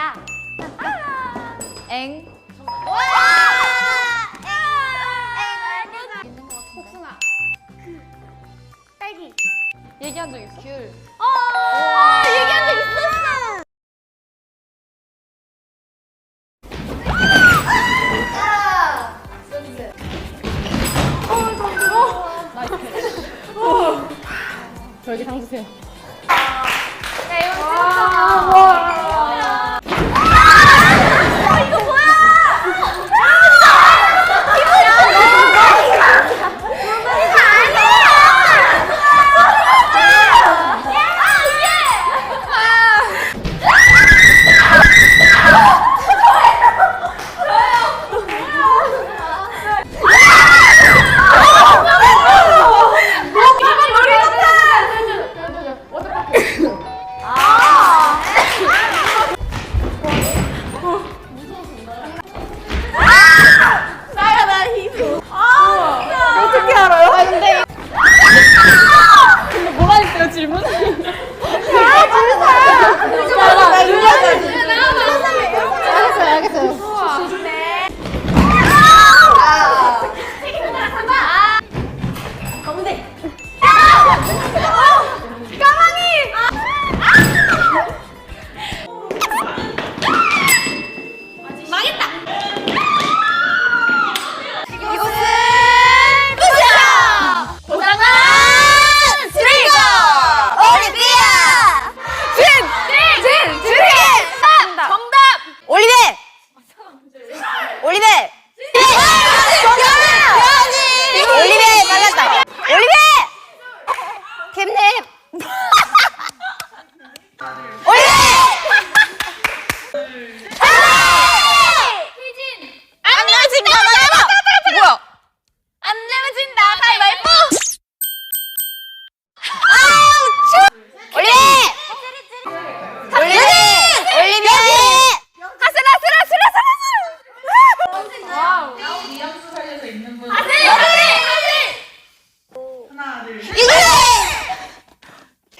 야. 엥. 복숭아. 딸기. 얘기한 적 있어. 귤. 어, 얘기한 적 있었어. 저에게 상 주세요.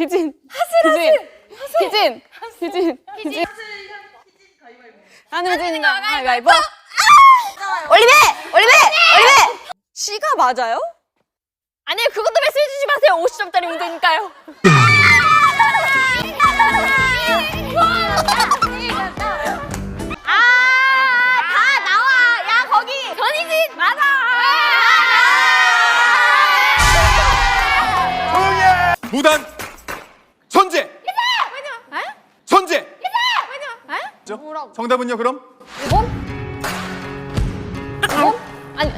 희진. 희진. 희진. 희진. 희진. 한우진이가 가위바위보. 올리베! 올리베! 올리베! C가 맞아요? 아니요 그것 때문에 쓰지 마세요 50점짜리 문제니까요 아 다 나와 야 거기 전희진 맞아 조용히 해! 무단 선제! 선제! 뭐라고? 정답은요 그럼? 아니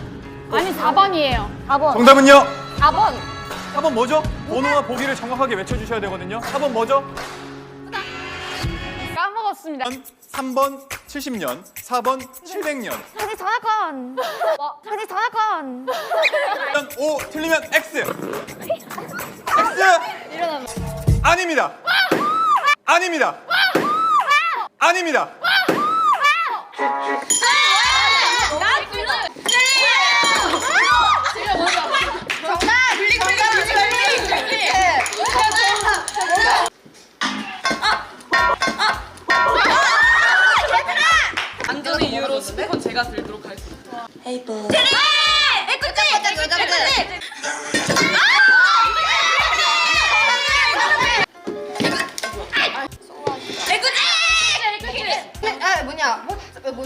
아니 4번이에요. 4번 정답은요? 4번 4번 뭐죠? 번호와 보기를 정확하게 외쳐주셔야 되거든요 4번 뭐죠? 까먹었습니다. 3번 70년 4번 700년 전희 전화건 전희 전화건 5 틀리면 X 아닙니다. 아닙니다. 아닙니다. 제가 들도록 하겠습니다. 헤이브. 아! 애꿎이! 애꿎이! 애꿎이! 아! 뭐냐? 뭐, 뭐, 뭐,